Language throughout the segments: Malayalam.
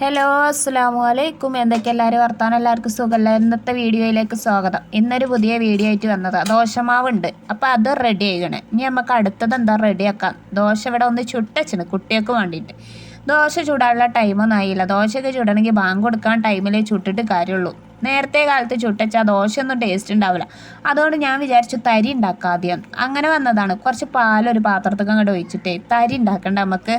ഹലോ അസ്സാം വലൈക്കും എന്തൊക്കെ എല്ലാവരും വർത്താനം എല്ലാവർക്കും സുഖമല്ല ഇന്നത്തെ വീഡിയോയിലേക്ക് സ്വാഗതം. ഇന്നൊരു പുതിയ വീഡിയോ ആയിട്ട് വന്നത്. ദോശമാവുണ്ട്. അപ്പോൾ അത് റെഡി ആയിക്കണേ. ഇനി നമുക്ക് അടുത്തത് എന്താ റെഡിയാക്കാം ദോശ ഇവിടെ ഒന്ന് ചുട്ടച്ചിന് കുട്ടികൾക്ക് വേണ്ടിയിട്ട്. ദോശ ചൂടാനുള്ള ടൈമൊന്നും ആയില്ല. ദോശയൊക്കെ ചുടണമെങ്കിൽ ബാങ്ക് കൊടുക്കാൻ ടൈമിലേ ചുട്ടിട്ട് കാര്യമുള്ളൂ. നേരത്തെ കാലത്ത് ചുട്ടച്ചാൽ ദോശയൊന്നും ടേസ്റ്റ് ഉണ്ടാവില്ല. അതുകൊണ്ട് ഞാൻ വിചാരിച്ചു തരി ഉണ്ടാക്കാം ആദ്യം. അങ്ങനെ വന്നതാണ്. കുറച്ച് പാലൊരു പാത്രത്തൊക്കെ അങ്ങോട്ട് ഒഴിച്ചിട്ടേ. തരി ഉണ്ടാക്കണ്ട നമുക്ക്.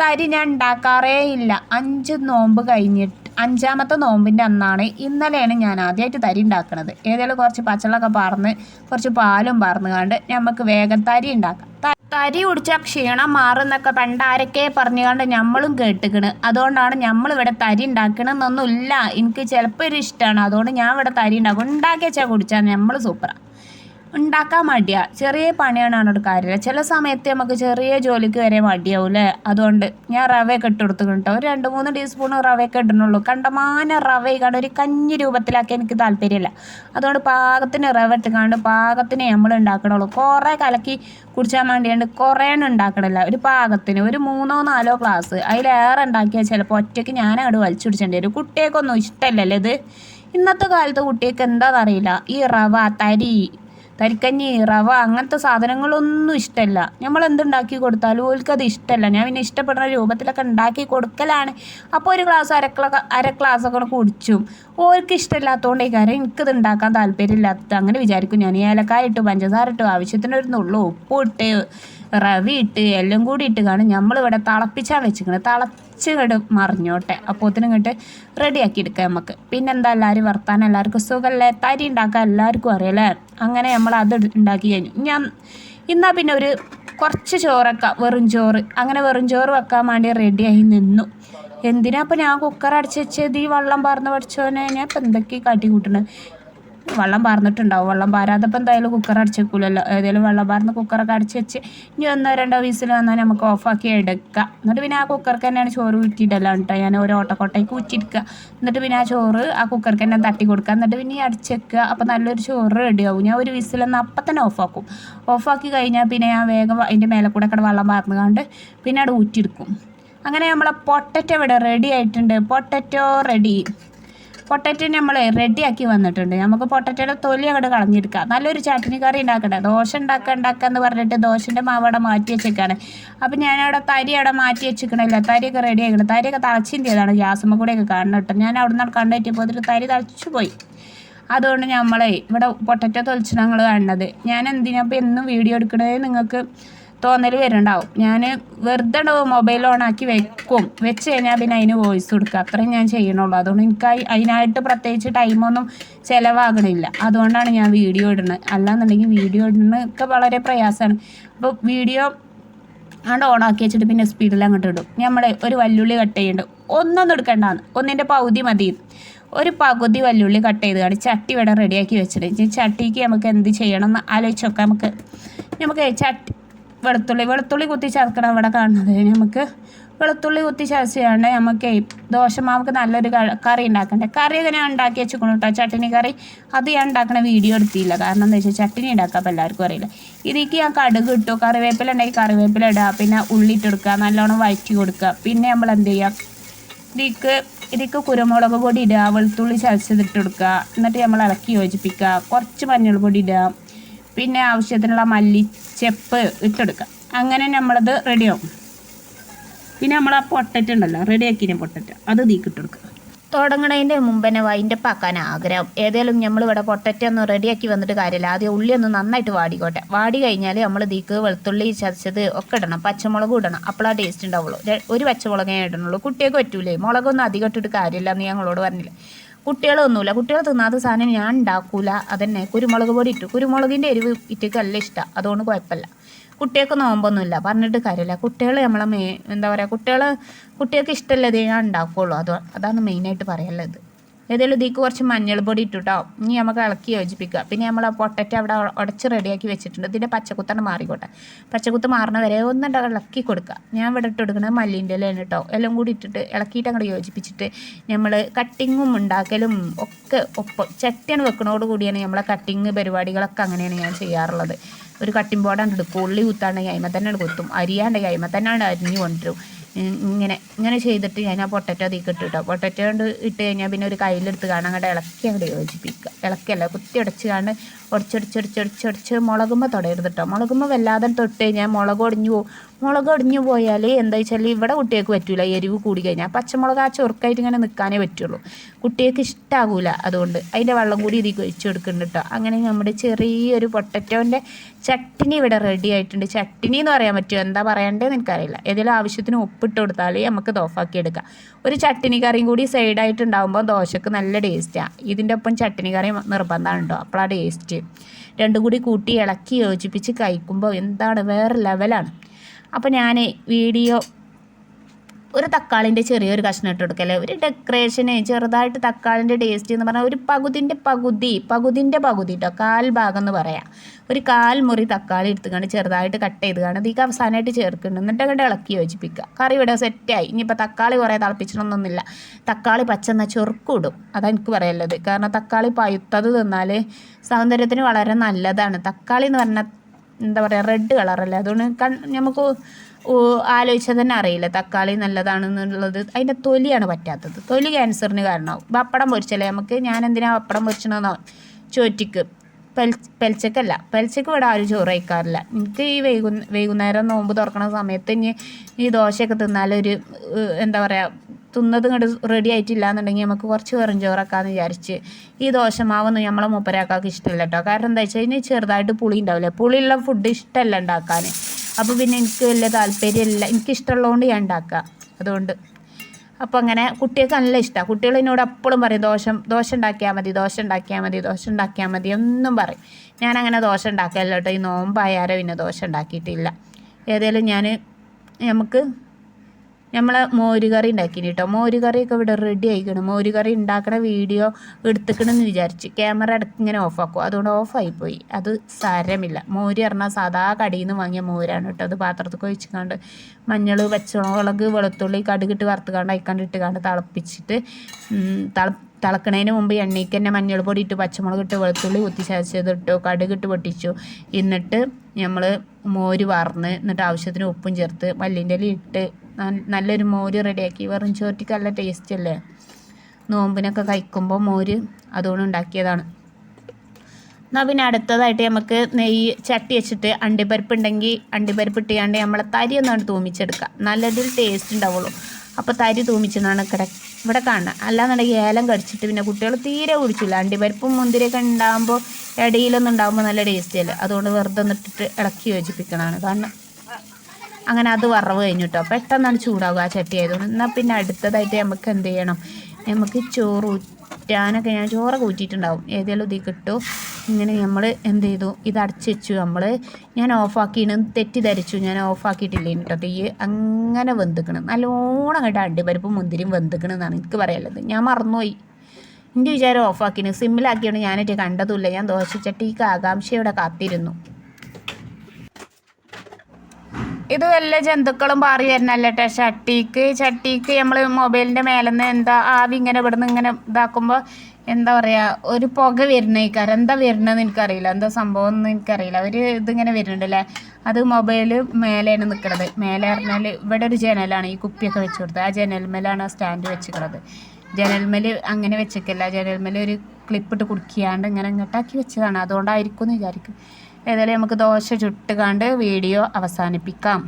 തരി ഞാൻ ഉണ്ടാക്കാറേ ഇല്ല അഞ്ച് നോമ്പ് കഴിഞ്ഞിട്ട് അഞ്ചാമത്തെ നോമ്പിന്റെ അന്നാണ് ഇന്നലെയാണ് ഞാൻ ആദ്യമായിട്ട് തരി ഉണ്ടാക്കുന്നത് ഏതെങ്കിലും കുറച്ച് പച്ചളൊക്കെ പറന്ന് കുറച്ച് പാലും പറന്ന് കണ്ട് നമുക്ക് വേഗം തരി ഉണ്ടാക്കാം. തരി കുടിച്ചാൽ ക്ഷീണം മാറുന്നൊക്കെ പണ്ടാരൊക്കെ പറഞ്ഞുകൊണ്ട് നമ്മളും കേട്ടിക്കണ്. അതുകൊണ്ടാണ് നമ്മളിവിടെ തരി ഉണ്ടാക്കണമെന്നൊന്നുമില്ല എനിക്ക് ചിലപ്പോൾ ഒരു ഇഷ്ടമാണ് അതുകൊണ്ട് ഞാൻ ഇവിടെ തരി ഉണ്ടാക്കും. ഉണ്ടാക്കി വെച്ചാൽ കുടിച്ചാൽ നമ്മൾ സൂപ്പറാണ് ഉണ്ടാക്കാൻ മടിയാ. ചെറിയ പണിയാണ് ഒരു കാര്യമില്ല. ചില സമയത്ത് നമുക്ക് ചെറിയ ജോലിക്ക് വരെ മടിയാവും അല്ലേ അതുകൊണ്ട് ഞാൻ റവയൊക്കെ ഇട്ട് കൊടുത്തിട്ടുണ്ട് ഒരു രണ്ട് മൂന്ന് ടീസ്പൂൺ റവയൊക്കെ ഇടണുള്ളൂ കണ്ടമാന റവ കണ്ട് ഒരു കഞ്ഞി രൂപത്തിലാക്കി എനിക്ക് താല്പര്യമില്ല. അതുകൊണ്ട് പാകത്തിന് റവ ഇട്ട് ഇട്ടുകാണ്ട് പാകത്തിന് നമ്മൾ ഉണ്ടാക്കണുള്ളൂ. കുറേ കലക്കി കുടിച്ചാൽ വേണ്ടിയാണ്ട് കുറേ ഉണ്ടാക്കണില്ല. ഒരു പാകത്തിന് ഒരു മൂന്നോ നാലോ ഗ്ലാസ്. അതിലേറെ ഉണ്ടാക്കിയാൽ ചിലപ്പോൾ ഒറ്റയ്ക്ക് അങ്ങോട്ട് വലിച്ചു കുടിച്ചേണ്ടി വരും. കുട്ടികൾക്കൊന്നും ഇഷ്ടമല്ലല്ലേ ഇത്. ഇന്നത്തെ കാലത്ത് കുട്ടികൾക്ക് എന്താണെന്നറിയില്ല ഈ റവ തരി തരിക്കഞ്ഞി റവ അങ്ങനത്തെ സാധനങ്ങളൊന്നും ഇഷ്ടമല്ല നമ്മൾ എന്തുണ്ടാക്കി കൊടുത്താലും ഓൽക്കത് ഇഷ്ടമല്ല ഞാൻ പിന്നെ ഇഷ്ടപ്പെടുന്ന രൂപത്തിലൊക്കെ ഉണ്ടാക്കി കൊടുക്കലാണ്. അപ്പോൾ ഒരു ഗ്ലാസ് അര അര ഗ്ലാസ് ഒക്കെ കുടിച്ചും. ഓർക്ക് ഇഷ്ടമില്ലാത്തതുകൊണ്ട് കാര്യം എനിക്കത് ഉണ്ടാക്കാൻ താല്പര്യമില്ലാത്ത അങ്ങനെ വിചാരിക്കും. ഞാൻ ഏലക്കായ ഇട്ട് പഞ്ചസാര ഇട്ടു ആവശ്യത്തിന് ഒരു നുള്ളു ഉപ്പ് ഇട്ട് റവി ഇട്ട് എല്ലാം കൂടി ഇട്ട് കാണും നമ്മളിവിടെ തിളപ്പിച്ചാണ് വെച്ചിരിക്കുന്നത് വെച്ചിരിക്കണത് തിളച്ച് കണ്ട് മറിഞ്ഞോട്ടെ. അപ്പോത്തിന് ഇങ്ങോട്ട് റെഡിയാക്കി എടുക്കാം നമുക്ക് പിന്നെന്താ എല്ലാവരും വർത്താനം? എല്ലാവർക്കും സുഖമല്ലേ തരി ഉണ്ടാക്കാൻ എല്ലാവർക്കും അറിയാലേ അങ്ങനെ നമ്മൾ അത് ഉണ്ടാക്കി കഴിഞ്ഞു. ഞാൻ ഇന്നാ പിന്നെ ഒരു കുറച്ച് ചോറൊക്കെ വെറും ചോറ്. അങ്ങനെ വെറും ചോറ് വെക്കാൻ വേണ്ടി റെഡിയായി നിന്നു. എന്തിനാ അപ്പം ഞാൻ കുക്കർ അടച്ച് വെച്ചത്? ഈ വെള്ളം പറന്ന് പഠിച്ചോനെ. ഞാൻ ഇപ്പം എന്തൊക്കെ കാട്ടി കൂട്ടണത് വെള്ളം പാർന്നിട്ടുണ്ടാവും. വെള്ളം പാരാതപ്പോൾ എന്തായാലും കുക്കർ അടച്ച് വെക്കൂലല്ലോ ഏതെങ്കിലും വെള്ളം പാർന്ന് കുക്കറൊക്കെ അടച്ച് വെച്ച് ഇനി ഒന്നോ രണ്ടോ വീസിൽ വന്നാൽ നമുക്ക് ഓഫാക്കി എടുക്കാം. എന്നിട്ട് പിന്നെ ആ കുക്കർക്ക് തന്നെയാണ് ചോറ് ഊറ്റിയിടലാണ് കേട്ടോ ഞാൻ ഒരു ഓട്ടക്കോട്ടയ്ക്ക് ഊറ്റിയെടുക്കുക എന്നിട്ട് പിന്നെ ആ ചോറ് ആ കുക്കർക്ക് തന്നെ തട്ടി കൊടുക്കുക എന്നിട്ട് പിന്നെ ഈ അടച്ച് വെക്കുക അപ്പോൾ നല്ലൊരു ചോറ് റെഡിയാവും ഞാൻ ഒരു വിസിലെന്ന് അപ്പം തന്നെ ഓഫാക്കും ഓഫാക്കി കഴിഞ്ഞാൽ പിന്നെ ഞാൻ വേഗം അതിന്റെ മേലെ കൂടെ ഒക്കെ വെള്ളം പാർന്നു പിന്നെ അവിടെ ഊറ്റിയെടുക്കും. അങ്ങനെ നമ്മളെ പൊട്ടറ്റോ ഇവിടെ റെഡി ആയിട്ടുണ്ട്. പൊട്ടറ്റോ റെഡി പൊട്ടറ്റോ നമ്മൾ റെഡിയാക്കി വന്നിട്ടുണ്ട്. നമുക്ക് പൊട്ടറ്റോയുടെ തൊലി അങ്ങോട്ട് കളഞ്ഞെടുക്കാം. നല്ലൊരു ചട്നി കറി ഉണ്ടാക്കട്ടെ. ദോശ ഉണ്ടാക്കുക ഉണ്ടാക്കുക എന്ന് പറഞ്ഞിട്ട് ദോശന്റെ മാവ് അവിടെ മാറ്റി വെച്ചേക്കാണ്. അപ്പം ഞാനവിടെ തരി അവിടെ മാറ്റി വെച്ചിക്കണില്ല തരിയൊക്കെ റെഡി ആക്കണം തരിയൊക്കെ തളച്ചിന്റെതാണ് ഗ്യാസുമ്മ കൂടെയൊക്കെ കാണണം കേട്ടോ. ഞാൻ അവിടെ നിന്ന് കണ്ടുപറ്റിയപ്പോൾ പോയിട്ട് തരി തളച്ചു പോയി. അതുകൊണ്ട് നമ്മളെ ഇവിടെ പൊട്ടറ്റോ തൊലിച്ച് ഞങ്ങൾ കാണുന്നത്. ഞാൻ എന്തിനാ ഇപ്പം എന്നും വീഡിയോ എടുക്കണേ നിങ്ങൾക്ക് തോന്നൽ വരുന്നുണ്ടാവും. ഞാൻ വെറുതെ മൊബൈൽ ഓൺ ആക്കി വെക്കും. വെച്ച് കഴിഞ്ഞാൽ പിന്നെ അതിന് വോയിസ് കൊടുക്കുക. അത്രയും ഞാൻ ചെയ്യണുള്ളൂ. അതുകൊണ്ട് എനിക്ക് അതിനായിട്ട് പ്രത്യേകിച്ച് ടൈമൊന്നും ചിലവാകണില്ല. അതുകൊണ്ടാണ് ഞാൻ വീഡിയോ ഇടുന്നത്. അല്ലാന്നുണ്ടെങ്കിൽ വീഡിയോ ഇടുന്നതൊക്കെ വളരെ പ്രയാസമാണ്. അപ്പോൾ വീഡിയോ അങ്ങോട്ട് ഓണാക്കി വെച്ചിട്ട് പിന്നെ സ്പീഡിൽ അങ്ങോട്ട് ഇടും. നമ്മൾ ഒരു വല്ലുള്ളി കട്ട് ചെയ്യുന്നുണ്ട് ഒന്നൊന്നും എടുക്കണ്ടാന്ന്. ഒന്നിന്റെ പകുതി മതി. ഒരു പകുതി വല്ലുള്ളി കട്ട് ചെയ്ത് കാണി ചട്ടി ഇവിടെ റെഡിയാക്കി വെച്ചിട്ട്. ചട്ടിക്ക് നമുക്ക് എന്ത് ചെയ്യണം എന്ന് ആലോചിച്ച് നോക്കാം. നമുക്ക് നമുക്ക് ചട്ടി വെളുത്തുള്ളി വെളുത്തുള്ളി കുത്തി ചേർക്കണം അവിടെ കാണുന്നത്. നമുക്ക് വെളുത്തുള്ളി കുത്തി ചതച്ചാണ്ട് നമുക്ക് ദോശമാവക്ക് നല്ലൊരു കറി ഉണ്ടാക്കണ്ടേ? കറിയൊക്കെ ഞാൻ ഉണ്ടാക്കി വെച്ചിരിക്കണം കേട്ടോ ചട്ടിനി കറി അത് ഞാൻ ഉണ്ടാക്കണ വീഡിയോ എടുത്തില്ല. കാരണം എന്താ വെച്ചാൽ ചട്ടിനി ഉണ്ടാക്കാൻ എല്ലാവർക്കും അറിയില്ല. ഇതിലേക്ക് ഞാൻ കടുക് ഇട്ടു. കറിവേപ്പില ഉണ്ടെങ്കിൽ കറിവേപ്പില ഇടുക പിന്നെ ഉള്ളി ഇട്ടെടുക്കുക നല്ലോണം വഴറ്റി കൊടുക്കുക പിന്നെ നമ്മൾ എന്ത് ചെയ്യുക ഇതിക്ക് ഇതിക്ക് കുരുമുളക് പൊടി ഇടുക വെളുത്തുള്ളി ചതച്ചതിട്ട് കൊടുക്കുക എന്നിട്ട് നമ്മൾ ഇളക്കി യോജിപ്പിക്കുക കുറച്ച് മഞ്ഞൾ പൊടി ഇടുക പിന്നെ ആവശ്യത്തിനുള്ള മല്ലിച്ചെപ്പ് ഇട്ടെടുക്കുക. അങ്ങനെ നമ്മളത് റെഡിയാവും പിന്നെ നമ്മൾ ആ പൊട്ടറ്റ് ഉണ്ടല്ലോ റെഡിയാക്കിയ പൊട്ടറ്റ് അത് തീക്കിട്ടെടുക്കുക തുടങ്ങണതിന്റെ മുമ്പ് തന്നെ വൈൻഡപ്പ് ആക്കാൻ ആഗ്രഹം. ഏതായാലും നമ്മൾ ഇവിടെ പൊട്ടറ്റ ഒന്ന് റെഡിയാക്കി വന്നിട്ട് കാര്യമില്ല. ആദ്യം ഉള്ളി ഒന്ന് നന്നായിട്ട് വാടിക്കോട്ടെ. വാടി കഴിഞ്ഞാൽ നമ്മൾ ദീക്ക് വെളുത്തുള്ളി ചതച്ചത് ഒക്കെ ഇടണം. പച്ചമുളകും ഇടണം. അപ്പോൾ ആ ടേസ്റ്റ് ഉണ്ടാവുള്ളൂ. ഒരു പച്ചമുളകേ ഇടണുള്ളൂ. കുട്ടിയൊക്കെ പറ്റൂലേ. മുളകൊന്നും അധികം ഇട്ടിട്ട് കാര്യമില്ല എന്ന് ഞങ്ങളോട് പറഞ്ഞില്ലേ. കുട്ടികളൊന്നുമില്ല. കുട്ടികൾ തിന്നാത്ത സാധനം ഞാൻ ഉണ്ടാക്കൂല. അതന്നെ. കുരുമുളക് പൊടി ഇട്ടു. കുരുമുളകിന്റെ എരിവ് ഇറ്റക്ക് നല്ല ഇഷ്ടമാണ് അതുകൊണ്ട് കുഴപ്പമില്ല. കുട്ടികൾക്ക് നോമ്പൊന്നുമില്ല. പറഞ്ഞിട്ട് കാര്യമില്ല. കുട്ടികൾ നമ്മളെ മേ എന്താ പറയുക കുട്ടികൾ കുട്ടികൾക്ക് ഇഷ്ടമല്ലതേ ഞാൻ ഉണ്ടാക്കുള്ളൂ. അത് അതാണ് മെയിനായിട്ട് പറയാനുള്ളത്. ഏതായാലും ഇതിക്ക് കുറച്ച് മഞ്ഞൾ പൊടി ഇട്ടുട്ടോ. ഇനി നമുക്ക് ഇളക്കി യോജിപ്പിക്കുക. പിന്നെ നമ്മൾ പൊട്ടറ്റ അവിടെ ഉടച്ച് റെഡിയാക്കി വെച്ചിട്ടുണ്ട്. ഇതിന്റെ പച്ചക്കുത്താണ് മാറിക്കോട്ടെ. പച്ചക്കുത്ത് മാറണ വരെ ഒന്നുണ്ട് ഇളക്കി കൊടുക്കുക. ഞാൻ ഇവിടെ ഇട്ട് കൊടുക്കുന്നത് മല്ലിന്റെ ഇലയാണ് കേട്ടോ. എല്ലാം കൂടി ഇട്ടിട്ട് ഇളക്കിയിട്ട് അങ്ങോട്ട് യോജിപ്പിച്ചിട്ട് നമ്മൾ കട്ടിങ്ങും ഉണ്ടാക്കലും ഒക്കെ ഒപ്പം ചട്ടിയാണ് വെക്കണോട് കൂടിയാണ് നമ്മളെ കട്ടിങ് പരിപാടികളൊക്കെ അങ്ങനെയാണ് ഞാൻ ചെയ്യാറുള്ളത്. ഒരു കട്ടിംഗ് ബോർഡാണ് എടുക്കും ഉള്ളി കുത്താണ്ടെങ്കിൽ അയിമ തന്നെ കുത്തും. അരിയാണ്ടെങ്കിൽ അയിമ തന്നെ അരിഞ്ഞു കൊണ്ടുവരും. ഇങ്ങനെ ഇങ്ങനെ ചെയ്തിട്ട് ഞാൻ ആ പൊട്ടറ്റോ അതിൽ ഇട്ട് കേട്ടോ. പൊട്ടറ്റോ കൊണ്ട് ഇട്ട് കഴിഞ്ഞാൽ പിന്നെ ഒരു കയ്യിലെടുത്ത് കാണാൻ അങ്ങോട്ട് ഇളക്കി അങ്ങോട്ട് യോജിപ്പിക്കുക. ഇളക്കല്ല കുത്തി ഉടച്ച് കാണാണ്ട് ഉടച്ചൊടിച്ചൊടിച്ചൊടിച്ചൊടിച്ച് മുളകുമ്പോൾ തൊടരുത് കേട്ടോ മുളകുമ്പോൾ വല്ലാതെ തൊട്ട് കഴിഞ്ഞാൽ മുളക് ഒടിഞ്ഞു പോകും മുളക് ഒടിഞ്ഞു പോയാൽ എന്താ വെച്ചാൽ ഇവിടെ കുട്ടികൾക്ക് പറ്റൂല എരിവ് കൂടി കഴിഞ്ഞാൽ പച്ചമുളക് ആ ചൊറുക്കായിട്ട് ഇങ്ങനെ നിൽക്കാനേ പറ്റുള്ളൂ. കുട്ടികൾക്ക് ഇഷ്ടാകൂല അതുകൊണ്ട്. അതിന്റെ വെള്ളം കൂടി ഇതിൽ ഒഴിച്ചു കൊടുക്കുന്നുണ്ട് കേട്ടോ അങ്ങനെ നമ്മുടെ ചെറിയൊരു പൊട്ടറ്റോന്റെ ചട്ടിനി ഇവിടെ റെഡി ആയിട്ടുണ്ട്. ചട്ടിനി എന്ന് പറയാൻ പറ്റുമോ? എന്താ പറയണ്ടേന്ന് എനിക്കറിയില്ല. ഏതെങ്കിലും ആവശ്യത്തിന് ഉപ്പിട്ട് കൊടുത്താൽ നമുക്ക് ദോഫാക്കി എടുക്കാം. ഒരു ചട്ടിനി കറിയും കൂടി സൈഡായിട്ട് ഉണ്ടാകുമ്പോൾ ദോശക്ക് നല്ല ടേസ്റ്റാണ് ഇതിന്റെ ഒപ്പം ചട്ടിനി കറി നിർബന്ധമാണ് കേട്ടോ ആ ടേസ്റ്റ് രണ്ടും കൂടി കൂട്ടി ഇളക്കി യോജിപ്പിച്ച് കഴിക്കുമ്പോൾ എന്താണ് വേറെ ലെവലാണ് അപ്പോൾ ഞാൻ വീഡിയോ ഒരു തക്കാളിന്റെ ചെറിയൊരു കഷ്ണം ഇട്ട് കൊടുക്കല്ലേ? ഒരു ഡെക്കറേഷന് ചെറുതായിട്ട് തക്കാളിന്റെ ടേസ്റ്റ് എന്ന് പറഞ്ഞാൽ ഒരു പകുതിന്റെ പകുതി പകുതിന്റെ പകുതി കേട്ടോ കാൽ ഭാഗം എന്ന് പറയാം. ഒരു കാൽ മുറി തക്കാളി എടുത്തുകൊണ്ട് ചെറുതായിട്ട് കട്ട് ചെയ്ത് കാണും ഇതിക്ക് അവസാനമായിട്ട് ചേർക്കുന്നുണ്ട് എന്നിട്ട് അങ്ങോട്ട് ഇളക്കി യോജിപ്പിക്കുക. കറി ഇവിടെ സെറ്റായി. ഇനിയിപ്പോൾ തക്കാളി കുറേ തിളപ്പിച്ചിട്ടൊന്നുമില്ല തക്കാളി പച്ചെന്ന ചെറുക്കൂടും. അതാണ് എനിക്ക് പറയാനുള്ളത്. കാരണം തക്കാളി പഴുത്തത് തിന്നാൽ സൗന്ദര്യത്തിന് വളരെ നല്ലതാണ്. തക്കാളി എന്ന് പറഞ്ഞാൽ എന്താ പറയുക റെഡ് കളറല്ലേ അതുകൊണ്ട് നമുക്ക് ആലോചിച്ചാൽ തന്നെ അറിയില്ല. തക്കാളി നല്ലതാണെന്നുള്ളത് അതിന്റെ തൊലിയാണ് പറ്റാത്തത്. തൊലി ക്യാൻസറിന് കാരണമാവും. പപ്പടം പൊരിച്ചല്ലേ നമുക്ക് ഞാൻ എന്തിനാണ് പപ്പടം പൊരിച്ചണമെന്നോ ചോറ്റിക്ക്? പെൽ പെൽച്ചക്കല്ല. പെൽച്ചക്ക് ഇവിടെ ആരും ചോറ് കഴിക്കാറില്ല. എനിക്ക് ഈ വൈകു വൈകുന്നേരം നോമ്പ് തുറക്കണ സമയത്ത് ഇനി ഈ ദോശയൊക്കെ തിന്നാലൊരു എന്താ പറയുക തിന്നത് ഇങ്ങോട്ട് റെഡി ആയിട്ടില്ല എന്നുണ്ടെങ്കിൽ നമുക്ക് കുറച്ച് വെറും ചോറക്കാന്ന് വിചാരിച്ച് ഈ ദോശ ദോശമാവൊന്നും നമ്മളെ മൂപ്പരാക്കാർക്ക് ഇഷ്ടമില്ല കേട്ടോ കാരണം എന്താ വെച്ചാൽ കഴിഞ്ഞാൽ ചെറുതായിട്ട് പുളി ഉണ്ടാവില്ലേ? പുളിയുള്ള ഫുഡ് ഇഷ്ടമല്ല ഉണ്ടാക്കാൻ അപ്പോൾ പിന്നെ എനിക്ക് വലിയ താല്പര്യമില്ല. എനിക്ക് ഇഷ്ടമുള്ളതുകൊണ്ട് ഞാൻ ഉണ്ടാക്കുക അതുകൊണ്ട്. അപ്പോൾ അങ്ങനെ കുട്ടികൾക്ക് നല്ല ഇഷ്ടമാണ് കുട്ടികൾ എന്നോട് എപ്പോഴും പറയും ദോശ ദോശ ഉണ്ടാക്കിയാൽ മതി ദോശ ഉണ്ടാക്കിയാൽ മതി ദോശ ഉണ്ടാക്കിയാൽ മതി എന്നും പറയും. ഞാനങ്ങനെ ദോശ ഉണ്ടാക്കിയല്ലോ കേട്ടോ. ഈ നോമ്പായാരോ പിന്നെ ദോശ ഉണ്ടാക്കിയിട്ടില്ല ഏതായാലും ഞാൻ നമുക്ക് നമ്മൾ മോരുകറി ഉണ്ടാക്കിന് കേട്ടോ മോരുകറിയൊക്കെ ഇവിടെ റെഡി ആയിക്കണം. മോരുകറി ഉണ്ടാക്കണ വീഡിയോ എടുത്തുക്കണമെന്ന് വിചാരിച്ച് ക്യാമറ ഇടയ്ക്ക് ഇങ്ങനെ ഓഫാക്കും അതുകൊണ്ട് ഓഫായിപ്പോയി അത് സാരമില്ല. മോര് പറഞ്ഞാൽ സാധാ കടിയിൽ നിന്ന് വാങ്ങിയ മോരാണ് കേട്ടോ. അത് പാത്രത്തിൽ ഒഴിച്ചുകൊണ്ട് മഞ്ഞൾ പച്ചമുളക് വെളുത്തുള്ളി കടുകിട്ട് വറുത്തുകൊണ്ട് അയക്കാണ്ട് ഇട്ടുകൊണ്ട് തിളപ്പിച്ചിട്ട് തിള തിളക്കണതിന് മുമ്പ് എണ്ണയ്ക്ക് തന്നെ മഞ്ഞൾപ്പൊടി പൊടി ഇട്ട് പച്ചമുളക് ഇട്ട് വെളുത്തുള്ളി കുത്തി ചതച്ചത് ഇട്ടു കടുകിട്ട് പൊട്ടിച്ചു. എന്നിട്ട് നമ്മൾ മോര് വറന്ന് എന്നിട്ട് ആവശ്യത്തിന് ഉപ്പും ചേർത്ത് മല്ലിന്റെ ഇല ഇട്ട് നല്ലൊരു മോര് റെഡിയാക്കി. വെറും ചോറ്റിക്ക് നല്ല ടേസ്റ്റ് അല്ലേ? നോമ്പിനൊക്കെ കഴിക്കുമ്പോൾ മോര് അതുകൊണ്ട് ഉണ്ടാക്കിയതാണ്. എന്നാൽ പിന്നെ അടുത്തതായിട്ട് നമുക്ക് നെയ്യ് ചട്ടി വെച്ചിട്ട് അണ്ടിപ്പരിപ്പ് ഉണ്ടെങ്കിൽ അണ്ടിപ്പരിപ്പ് ഇട്ടിയാണ്ട് നമ്മളെ തരി ഒന്നാണ് തൂമിച്ചെടുക്കുക നല്ലതിൽ ടേസ്റ്റ് ഉണ്ടാവുള്ളൂ. അപ്പോൾ തരി തൂമിച്ചെന്നാണ് കിട ഇവിടെ കാണുക അല്ലാന്നുണ്ടെങ്കിൽ ഏലം കടിച്ചിട്ട് പിന്നെ കുട്ടികൾ തീരെ കുടിച്ചില്ല. അണ്ടിപ്പരിപ്പും മുന്തിരിയൊക്കെ ഉണ്ടാകുമ്പോൾ ഇടയിലൊന്നും ഉണ്ടാകുമ്പോൾ നല്ല ടേസ്റ്റിയല്ല അതുകൊണ്ട് വെറുതെ ഒന്നിട്ടിട്ട് ഇളക്കി യോജിപ്പിക്കണതാണ് കാരണം അങ്ങനെ അത് വറവ് കഴിഞ്ഞു കേട്ടോ പെട്ടെന്നാണ് ചൂടാവുക ആ ചട്ടി ആയതുകൊണ്ട്. എന്നാൽ പിന്നെ അടുത്തതായിട്ട് നമുക്ക് എന്ത് ചെയ്യണം? നമുക്ക് ചോറ് ഊറ്റാനൊക്കെ ഞാൻ ചോറ് കൂറ്റിയിട്ടുണ്ടാവും. ഏതെങ്കിലും ഇതിൽ കിട്ടും. ഇങ്ങനെ നമ്മൾ എന്ത് ചെയ്തു? ഇത് അടച്ചു വെച്ചു നമ്മൾ ഞാൻ ഓഫാക്കിയാണ് തെറ്റിദ്ധരിച്ചു. ഞാൻ ഓഫാക്കിയിട്ടില്ലേ കേട്ടോ തീ അങ്ങനെ വെന്തിക്കണം. നല്ലോണം കേട്ടോ അണ്ടിപ്പരിപ്പും മുന്തിരിയും വെന്തിക്കണം എന്നാണ് എനിക്ക് പറയാനുള്ളത്. ഞാൻ മറന്നുപോയി. എന്റെ വിചാരം ഓഫാക്കിന് സിമ്മിലാക്കിയാണ് ഞാനിട്ട് കണ്ടതുമില്ല ഞാൻ ദോശച്ചട്ടിക്ക് ആകാംക്ഷയോടെ കാത്തിരുന്നു. ഇത് വല്ല ജന്തുക്കളും പാറി വരുന്നല്ല കേട്ടോ ചട്ടിക്ക് ചട്ടിക്ക് നമ്മൾ മൊബൈലിന്റെ മേലെന്ന് എന്താ ആവി ഇങ്ങനെ ഇവിടുന്ന് ഇങ്ങനെ ഇതാക്കുമ്പോൾ എന്താ പറയുക ഒരു പുക വരുന്നേക്കാരം. എന്താ വരുന്നതെന്ന് എനിക്കറിയില്ല. എന്താ സംഭവം എന്ന് എനിക്കറിയില്ല. ഒരു ഇതിങ്ങനെ വരുന്നുണ്ടല്ലേ? അത് മൊബൈൽ മേലെയാണ് നിൽക്കുന്നത് മേലെ പറഞ്ഞാൽ ഇവിടെ ഒരു ജനലാണ് ഈ കുപ്പിയൊക്കെ വെച്ച് കൊടുത്തത്. ആ ജനൽമേലാണ് ആ സ്റ്റാൻഡ് വെച്ചിട്ടുള്ളത് ജനൽമേൽ അങ്ങനെ വെച്ചേക്കല്ല. ജനൽമേൽ ഒരു ക്ലിപ്പിട്ട് കുടുക്കിയാണ്ട് ഇങ്ങനെ ഇങ്ങോട്ടാക്കി വെച്ചതാണ്. അതുകൊണ്ടായിരിക്കും എന്ന് വിചാരിക്കും. ഏതായാലും നമുക്ക് ദോശ ചുട്ടുകാണ്ട് വീഡിയോ അവസാനിപ്പിക്കാം.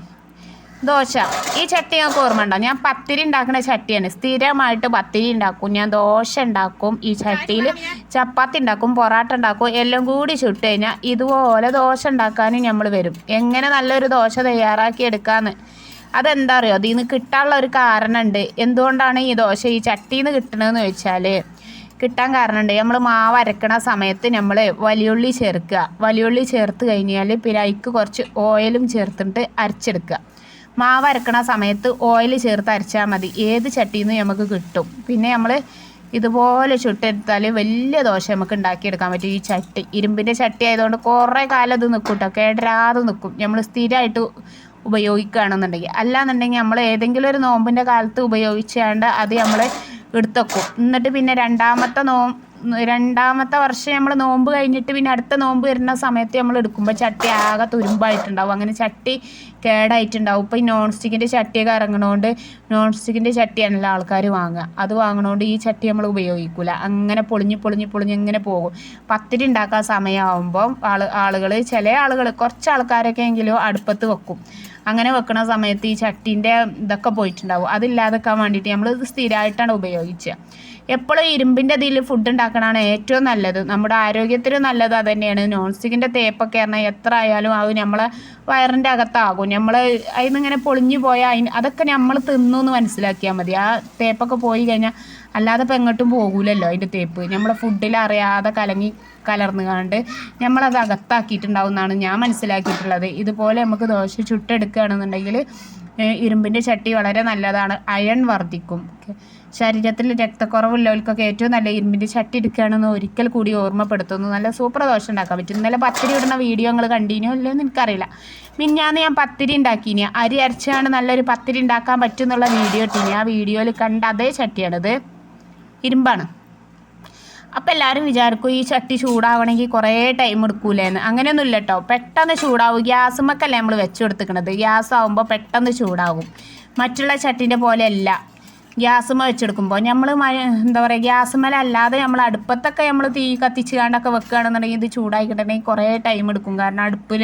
ദോശ ഈ ചട്ടി ഞങ്ങൾക്ക് ഓർമ്മ ഉണ്ടോ ഞാൻ പത്തിരി ഉണ്ടാക്കുന്ന ചട്ടിയാണ്. സ്ഥിരമായിട്ട് പത്തിരി ഉണ്ടാക്കും. ഞാൻ ദോശ ഉണ്ടാക്കും. ഈ ചട്ടിയിൽ ചപ്പാത്തി ഉണ്ടാക്കും പൊറാട്ട ഉണ്ടാക്കും എല്ലാം കൂടി ചുട്ട് കഴിഞ്ഞാൽ ഇതുപോലെ ദോശ ഉണ്ടാക്കാനും നമ്മൾ വരും. എങ്ങനെ നല്ലൊരു ദോശ തയ്യാറാക്കി എടുക്കാന്ന്. അതെന്താ അറിയോ? അതിൽ നിന്ന് കിട്ടാനുള്ള ഒരു കാരണമുണ്ട് എന്തുകൊണ്ടാണ് ഈ ദോശ ഈ ചട്ടിയിൽ നിന്ന് കിട്ടണതെന്ന് ചോദിച്ചാൽ കിട്ടാൻ കാരണമുണ്ട്. നമ്മൾ മാവ് അരക്കണ സമയത്ത് നമ്മൾ വലിയുള്ളി ചേർക്കുക. വലിയുള്ളി ചേർത്ത് കഴിഞ്ഞാൽ പിന്നെ അതിക്ക് കുറച്ച് ഓയിലും ചേർത്തിട്ട് അരച്ചെടുക്കുക. മാവ് അരക്കണ സമയത്ത് ഓയിൽ ചേർത്ത് അരച്ചാൽ മതി. ഏത് ചട്ടിയിൽ നിന്ന് നമുക്ക് കിട്ടും. പിന്നെ നമ്മൾ ഇതുപോലെ ചുട്ടെടുത്താൽ വലിയ ദോശ നമുക്ക് ഉണ്ടാക്കിയെടുക്കാൻ പറ്റും. ഈ ചട്ടി ഇരുമ്പിന്റെ ചട്ടി ആയതുകൊണ്ട് കുറേ കാലം ഇത് നിൽക്കും കേട്ടോ കേടരാതെ നിൽക്കും. നമ്മൾ സ്ഥിരമായിട്ട് ഉപയോഗിക്കുകയാണെന്നുണ്ടെങ്കിൽ. അല്ലാന്നുണ്ടെങ്കിൽ നമ്മൾ ഏതെങ്കിലും ഒരു നോമ്പിന്റെ കാലത്ത് ഉപയോഗിച്ചാണ്ട് അത് നമ്മൾ എടുത്തേക്കും എന്നിട്ട് പിന്നെ രണ്ടാമത്തെ നോ രണ്ടാമത്തെ വർഷം നമ്മൾ നോമ്പ് കഴിഞ്ഞിട്ട് പിന്നെ അടുത്ത നോമ്പ് വരുന്ന സമയത്ത് നമ്മൾ എടുക്കുമ്പോൾ ചട്ടി ആകെ തുരുമ്പായിട്ടുണ്ടാവും. അങ്ങനെ ചട്ടി കേടായിട്ടുണ്ടാവും. ഇപ്പോൾ ഈ നോൺ സ്റ്റിക്കിന്റെ ചട്ടിയൊക്കെ ഇറങ്ങണോണ്ട് നോൺ സ്റ്റിക്കിന്റെ ചട്ടിയാണല്ലോ ആൾക്കാർ വാങ്ങുക അത് വാങ്ങണോണ്ട് ഈ ചട്ടി നമ്മൾ ഉപയോഗിക്കില്ല അങ്ങനെ പൊളിഞ്ഞ് പൊളിഞ്ഞ് പൊളിഞ്ഞ് ഇങ്ങനെ പോകും. പത്തിരി ഉണ്ടാക്കാൻ സമയമാകുമ്പോൾ ആൾ ആളുകൾ ചില ആളുകൾ കുറച്ച് ആൾക്കാരൊക്കെ എങ്കിലും അടുപ്പത്ത് വെക്കും. അങ്ങനെ വെക്കുന്ന സമയത്ത് ഈ ചട്ടീന്റെ ഇതൊക്കെ പോയിട്ടുണ്ടാവും. അതില്ലാതെക്കാൻ വേണ്ടിയിട്ട് നമ്മൾ സ്ഥിരമായിട്ടാണ് ഉപയോഗിക്കുക എപ്പോഴും ഇരുമ്പിന്റെ അതിൽ ഫുഡ് ഉണ്ടാക്കണതാണ് ഏറ്റവും നല്ലത്. നമ്മുടെ ആരോഗ്യത്തിന് നല്ലത് തന്നെയാണ് നോൺ സ്റ്റിക്കിന്റെ തേപ്പൊക്കെ പറഞ്ഞാൽ എത്ര ആയാലും അത് നമ്മളെ വയറിന്റെ അകത്താകും. നമ്മൾ അതിൽ പൊളിഞ്ഞു പോയാൽ അതിന് അതൊക്കെ നമ്മൾ തിന്നു എന്ന് മനസ്സിലാക്കിയാൽ മതി. ആ തേപ്പൊക്കെ പോയി കഴിഞ്ഞാൽ അല്ലാതെ ഇപ്പം എങ്ങോട്ടും പോകൂലല്ലോ അതിന്റെ തേപ്പ്. നമ്മളെ ഫുഡിൽ അറിയാതെ കലങ്ങി കലർന്ന് കണ്ട് നമ്മളത് അകത്താക്കിയിട്ടുണ്ടാവും എന്നാണ് ഞാൻ മനസ്സിലാക്കിയിട്ടുള്ളത്. ഇതുപോലെ നമുക്ക് ദോശ ചുട്ടെടുക്കുകയാണെന്നുണ്ടെങ്കിൽ ഇരുമ്പിന്റെ ചട്ടി വളരെ നല്ലതാണ്. അയൺ വർദ്ധിക്കും. ശരീരത്തിൽ രക്തക്കുറവുള്ളവർക്കൊക്കെ ഏറ്റവും നല്ല ഇരുമ്പിന്റെ ചട്ടി എടുക്കുകയാണെന്ന് ഒരിക്കൽ കൂടി ഓർമ്മപ്പെടുത്തുന്നു. നല്ല സൂപ്പർ ദോശ ഉണ്ടാക്കാൻ പറ്റും. ഇന്നലെ പത്തിരി ഇടുന്ന വീഡിയോ നിങ്ങൾ കണ്ടിന്യൂ അല്ലെന്ന് എനിക്കറിയില്ല. മിഞ്ഞാന്ന് ഞാൻ പത്തിരി ഉണ്ടാക്കിനി. അരി അരച്ചാണ് നല്ലൊരു പത്തിരി ഉണ്ടാക്കാൻ പറ്റും എന്നുള്ള വീഡിയോ ഇട്ടിനി. ആ വീഡിയോയിൽ കണ്ട അതേ ചട്ടിയാണിത്. ഇരുമ്പാണ്. അപ്പം എല്ലാവരും വിചാരിക്കും ഈ ചട്ടി ചൂടാവണമെങ്കിൽ കുറേ ടൈം എടുക്കൂലേന്ന്. അങ്ങനെയൊന്നുമില്ല കേട്ടോ പെട്ടെന്ന് ചൂടാവും. ഗ്യാസുമ്മക്കല്ലേ നമ്മൾ വെച്ച് കൊടുത്തിക്കണത്. ഗ്യാസ് ആവുമ്പോൾ പെട്ടെന്ന് ചൂടാവും. മറ്റുള്ള ചട്ടീന്റെ പോലെയല്ല ഗ്യാസുമ്മ വെച്ചെടുക്കുമ്പോൾ നമ്മൾ എന്താ പറയുക ഗ്യാസുമ്മല അല്ലാതെ നമ്മൾ അടുപ്പത്തൊക്കെ നമ്മൾ തീ കത്തിച്ച് കാണ്ടൊക്കെ വെക്കുകയാണെന്നുണ്ടെങ്കിൽ ഇത് ചൂടായി കിട്ടണമെങ്കിൽ കുറേ ടൈം എടുക്കും. കാരണം അടുപ്പിൽ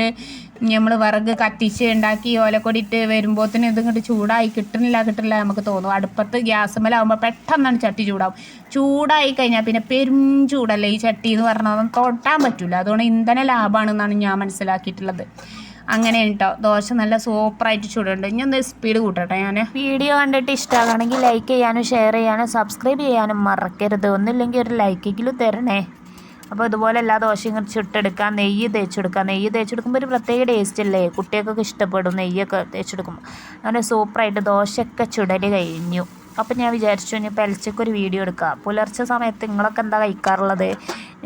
നമ്മൾ വിറക് കത്തിച്ച് ഉണ്ടാക്കി ഓലക്കൊടി ഇട്ട് വരുമ്പോഴത്തേന് ഇത് ഇങ്ങോട്ട് ചൂടായി കിട്ടുന്നില്ല കിട്ടില്ല നമുക്ക് തോന്നും. അടുപ്പത്ത് ഗ്യാസുമ്മലാകുമ്പോൾ പെട്ടെന്നാണ് ചട്ടി ചൂടാവും. ചൂടായി കഴിഞ്ഞാൽ പിന്നെ പെരും ചൂടല്ലേ ഈ ചട്ടി എന്ന് പറഞ്ഞാൽ തൊട്ടാൻ പറ്റില്ല അതുകൊണ്ട് ഇന്ധന ലാഭമാണെന്നാണ് ഞാൻ മനസ്സിലാക്കിയിട്ടുള്ളത്. അങ്ങനെ കേട്ടോ ദോശ നല്ല സൂപ്പറായിട്ട് ചൂടുണ്ട്. ഇനി ഒന്ന് സ്പീഡ് കൂട്ടട്ടെ ഞാൻ വീഡിയോ കണ്ടിട്ട് ഇഷ്ടമാണെങ്കിൽ ലൈക്ക് ചെയ്യാനും ഷെയർ ചെയ്യാനും സബ്സ്ക്രൈബ് ചെയ്യാനും മറക്കരുത്. ഒന്നുമില്ലെങ്കിൽ ഒരു ലൈക്കെങ്കിലും തരണേ. അപ്പോൾ ഇതുപോലെ എല്ലാ ദോശയും ചുട്ടെടുക്കാം. നെയ്യ് തേച്ചെടുക്കാം. നെയ്യ് തേച്ചെടുക്കുമ്പോൾ ഒരു പ്രത്യേക ടേസ്റ്റ് അല്ലേ? കുട്ടികൾക്കൊക്കെ ഇഷ്ടപ്പെടും നെയ്യൊക്കെ തേച്ചെടുക്കുമ്പോൾ അങ്ങനെ സൂപ്പറായിട്ട് ദോശയൊക്കെ ചുടൽ കഴിഞ്ഞു. അപ്പം ഞാൻ വിചാരിച്ചു ഇനി ഒരു വീഡിയോ എടുക്കാം. പുലർച്ചെ സമയത്ത് നിങ്ങളൊക്കെ എന്താ കഴിക്കാറുള്ളത്?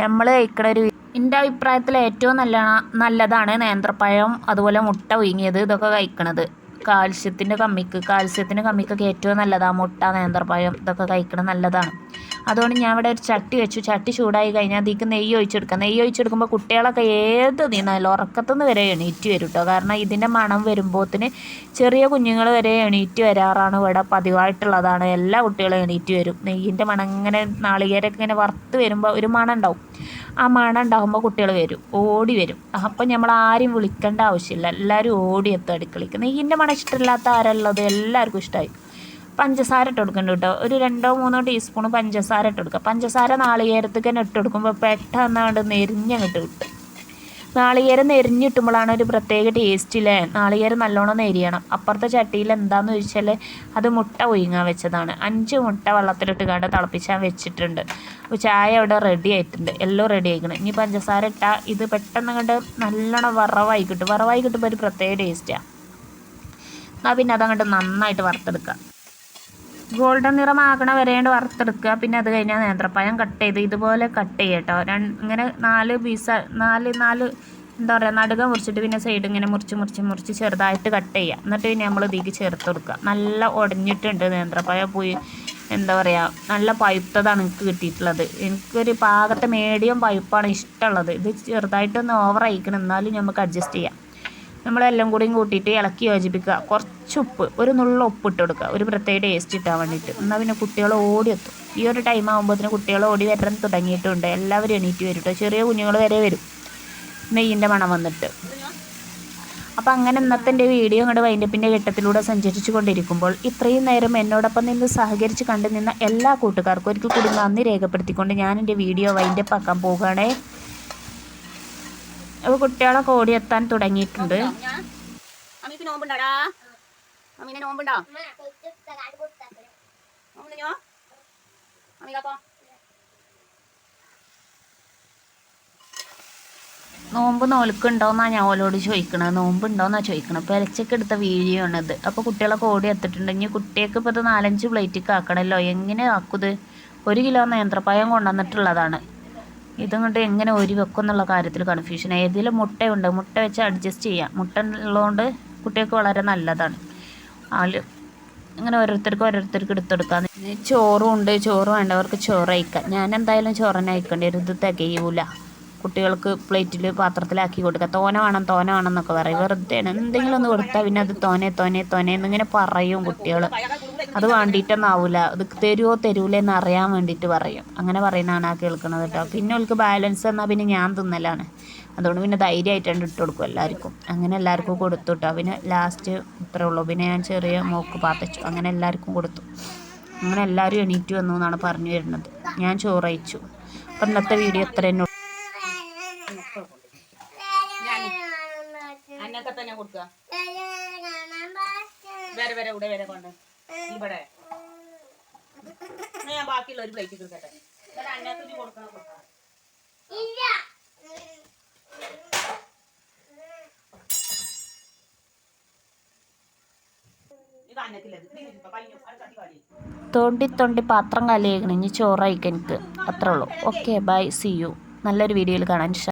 നമ്മൾ കഴിക്കണ ഒരു എന്റെ അഭിപ്രായത്തിൽ ഏറ്റവും നല്ല നല്ലതാണ് നേന്ത്രപ്പഴം അതുപോലെ മുട്ട പുഴുങ്ങിയത് ഇതൊക്കെ കഴിക്കണത്. കാൽസ്യത്തിന്റെ കമ്മിക്ക് കാൽസ്യത്തിന്റെ കമ്മിക്കൊക്കെ ഏറ്റവും നല്ലതാണ് മുട്ട നേന്ത്രപ്പഴം ഇതൊക്കെ കഴിക്കണം നല്ലതാണ്. അതുകൊണ്ട് ഞാൻ ഇവിടെ ഒരു ചട്ടി വെച്ചു. ചട്ടി ചൂടായി കഴിഞ്ഞാൽ അതിലേക്ക് നെയ്യ് ഒഴിച്ചെടുക്കാം നെയ്യ് ഒഴിച്ചെടുക്കുമ്പോൾ കുട്ടികളൊക്കെ ഏത് നീന്നാലും ഉറക്കത്തുനിന്ന് വരെ എണീറ്റ് വരും കേട്ടോ കാരണം ഇതിന്റെ മണം വരുമ്പോത്തിന് ചെറിയ കുഞ്ഞുങ്ങൾ വരെ എണീറ്റ് വരാറാണ് ഇവിടെ പതിവായിട്ടുള്ളതാണ്. എല്ലാ കുട്ടികളും എണീറ്റ് വരും. നെയ്യിന്റെ മണം ഇങ്ങനെ നാളികേരൊക്കെ ഇങ്ങനെ വറുത്ത് വരുമ്പോൾ ഒരു മണം ഉണ്ടാവും. ആ മണം ഉണ്ടാകുമ്പോൾ കുട്ടികൾ വരും ഓടി വരും. അപ്പം നമ്മൾ ആരും വിളിക്കേണ്ട ആവശ്യമില്ല. എല്ലാവരും ഓടി എത്തും അടുക്കളയ്ക്ക്. നെയ്യിന്റെ മണം ഇഷ്ടമില്ലാത്ത ആരുള്ളത് എല്ലാവർക്കും ഇഷ്ടമായി പഞ്ചസാര ഇട്ട് കൊടുക്കുന്നുണ്ട് കേട്ടോ. ഒരു രണ്ടോ മൂന്നോ ടീസ്പൂൺ പഞ്ചസാര ഇട്ട് കൊടുക്കുക പഞ്ചസാര നാളികേരത്തേക്ക് തന്നെ ഇട്ട് കൊടുക്കുമ്പോൾ പെട്ടെന്ന് അങ്ങോട്ട് നെരിഞ്ഞങ്ങോട്ട് കിട്ടും. നാളികേരം നെരിഞ്ഞിട്ടുമ്പോഴാണ് ഒരു പ്രത്യേക ടേസ്റ്റ് ഇല്ലേ നാളികേരം നല്ലോണം നെരിയണം. അപ്പുറത്തെ ചട്ടിയിൽ എന്താന്ന് ചോദിച്ചാൽ അത് മുട്ട ഒയുങ്ങാൻ വെച്ചതാണ്. അഞ്ച് മുട്ട വെള്ളത്തിലിട്ട് കണ്ട് തിളപ്പിച്ചാൽ വെച്ചിട്ടുണ്ട്. അപ്പോൾ ചായ അവിടെ റെഡി ആയിട്ടുണ്ട്. എല്ലാം റെഡി ആയിക്കണം. ഇനി പഞ്ചസാര ഇട്ടാൽ ഇത് പെട്ടെന്ന് കണ്ട് നല്ലോണം വറവായി കിട്ടും. വറവായി കിട്ടുമ്പോൾ ഒരു പ്രത്യേക ടേസ്റ്റാണ് എന്നാൽ പിന്നെ അതങ്ങോട്ട് നന്നായിട്ട് വറുത്തെടുക്കുക ഗോൾഡൻ നിറമാകണ വരെയാണ് വറുത്തെടുക്കുക പിന്നെ അത് കഴിഞ്ഞാൽ നേന്ത്രപ്പഴം കട്ട് ചെയ്ത് ഇതുപോലെ കട്ട് ചെയ്യുക കേട്ടോ ഇങ്ങനെ നാല് പീസ് നാല് നാല് എന്താ പറയുക നടുക മുറിച്ചിട്ട് പിന്നെ സൈഡ് ഇങ്ങനെ മുറിച്ച് മുറിച്ച് മുറിച്ച് ചെറുതായിട്ട് കട്ട് ചെയ്യുക എന്നിട്ട് പിന്നെ നമ്മൾ ഇതിക്ക് ചേർത്ത് കൊടുക്കുക നല്ല ഉടഞ്ഞിട്ടുണ്ട് നേന്ത്രപ്പഴം പോയി എന്താ പറയുക നല്ല പഴുത്തതാണ് എനിക്ക് കിട്ടിയിട്ടുള്ളത്. എനിക്കൊരു പാകത്തെ മീഡിയം പഴുപ്പാണ് ഇഷ്ടമുള്ളത്. ഇത് ചെറുതായിട്ടൊന്ന് ഓവർ അയക്കണം എന്നാലും നമുക്ക് അഡ്ജസ്റ്റ് ചെയ്യാം. നമ്മളെല്ലാം കൂടിയും കൂട്ടിയിട്ട് ഇളക്കി യോജിപ്പിക്കുക. കുറച്ച് ഉപ്പ് ഒരു നുള്ള ഉപ്പ് ഇട്ട് കൊടുക്കുക. ഒരു പ്രത്യേക ടേസ്റ്റ് ഇട്ടാൻ വേണ്ടിയിട്ട്. എന്നാൽ പിന്നെ കുട്ടികൾ ഓടിയെത്തും. ഈ ഒരു ടൈം ആകുമ്പോഴത്തേന് കുട്ടികൾ ഓടി വരാൻ തുടങ്ങിയിട്ടുണ്ട്. എല്ലാവരും എണീറ്റ് വരും കേട്ടോ ചെറിയ കുഞ്ഞുങ്ങൾ വരെ വരും. നെയ്യിന്റെ മണം വന്നിട്ട്. അപ്പം അങ്ങനെ ഇന്നത്തെ എന്റെ വീഡിയോ ഇങ്ങോട്ട് വൈൻഡപ്പിന്റെ ഘട്ടത്തിലൂടെ സഞ്ചരിച്ചു കൊണ്ടിരിക്കുമ്പോൾ ഇത്രയും നേരം എന്നോടൊപ്പം നിന്ന് സഹകരിച്ച് കണ്ടു നിന്ന എല്ലാ കൂട്ടുകാർക്കും ഒരിക്കൽ കൂടി നന്ദി രേഖപ്പെടുത്തിക്കൊണ്ട് ഞാൻ എന്റെ വീഡിയോ വൈൻഡപ്പ് ആക്കാൻ പോകുകയാണേ അപ്പോൾ കുട്ടികളൊക്കെ ഓടിയെത്താൻ തുടങ്ങിയിട്ടുണ്ട്. നോമ്പ് നോൽക്കുണ്ടോന്നാ ഞാൻ ഓലോട് ചോദിക്കണത്. നോമ്പുണ്ടോന്നാ ചോദിക്കണത്. പെരച്ചൊക്കെ എടുത്ത വീഡിയോ ആണിത്. അപ്പോൾ കുട്ടികളൊക്കെ ഓടി എത്തിയിട്ടുണ്ട് കുട്ടിയൊക്കെ ഇപ്പോൾ ഇത് നാലഞ്ച് പ്ലേറ്റിക്ക് ആക്കണമല്ലോ എങ്ങനെ ആക്കുത് ഒരു കിലോ നേന്ത്രപ്പഴം കൊണ്ടുവന്നിട്ടുള്ളതാണ്. ഇതുകൊണ്ട് എങ്ങനെ ഒരു വെക്കും എന്നുള്ള കാര്യത്തിൽ കൺഫ്യൂഷൻ ഏതെങ്കിലും മുട്ടയുണ്ട് മുട്ട വെച്ച് അഡ്ജസ്റ്റ് ചെയ്യാം. മുട്ട ഉള്ളതുകൊണ്ട് കുട്ടികൾക്ക് വളരെ നല്ലതാണ്. അതിൽ അങ്ങനെ ഓരോരുത്തർക്ക് ഓരോരുത്തർക്ക് എടുത്തെടുക്കാം ചോറും ഉണ്ട് ചോറ് വേണ്ടവർക്ക് ചോറ് അയക്കാം. ഞാൻ എന്തായാലും ചോറന്നെ അയക്കേണ്ടി വരും. ഇത് തികയൂല. കുട്ടികൾക്ക് പ്ലേറ്റിൽ പാത്രത്തിലാക്കി കൊടുക്കുക തോന വേണം തോന വേണം എന്നൊക്കെ പറയും. വെറുതെ എന്തെങ്കിലും ഒന്ന് കൊടുത്താൽ പിന്നെ അത് തോനെ തോനെ തോനെ എന്നിങ്ങനെ പറയും കുട്ടികൾ അത് വേണ്ടിയിട്ടൊന്നാവൂല. ഇത് തരുമോ തരൂലെന്ന് അറിയാൻ വേണ്ടിയിട്ട് പറയും. അങ്ങനെ പറയുന്നതാണ് ആ കേൾക്കുന്നത് കേട്ടോ. പിന്നെ ഓൾക്ക് ബാലൻസ് എന്നാൽ പിന്നെ ഞാൻ തിന്നലാണ്. അതുകൊണ്ട് പിന്നെ ധൈര്യമായിട്ടാണ് ഇട്ട് കൊടുക്കും എല്ലാവർക്കും. അങ്ങനെ എല്ലാവർക്കും കൊടുത്തു കേട്ടോ. പിന്നെ ലാസ്റ്റ് ഇത്രേ ഉള്ളൂ. പിന്നെ ഞാൻ ചെറിയ മോക്ക് പാത്തച്ചു. അങ്ങനെ എല്ലാവർക്കും കൊടുത്തു. അങ്ങനെ എല്ലാവരും എണീറ്റ് വന്നു എന്നാണ് പറഞ്ഞു വരുന്നത്. ഞാൻ ചോറയച്ചു അപ്പം ഇന്നത്തെ വീഡിയോ എത്ര തന്നെ തന്നെ കൊടുക്കുക. വരെ വരെ ഇവിടെ വരെ കൊണ്ട്. ഇവിടെ. ഞാൻ ബാക്കിയുള്ള ഒരു പ്ലേറ്റ് കൊടുക്കട്ടെ. അന്നത്തിന് കൊടുക്കണം തോണ്ടി തോണ്ടി പാത്രം കാലിയാക്കണം. ഇനി ചോറ് അയക്കാൻ എനിക്ക്. അത്രേ ഉള്ളൂ. ഓക്കെ ബൈ സി യു നല്ലൊരു വീഡിയോയിൽ കാണാൻ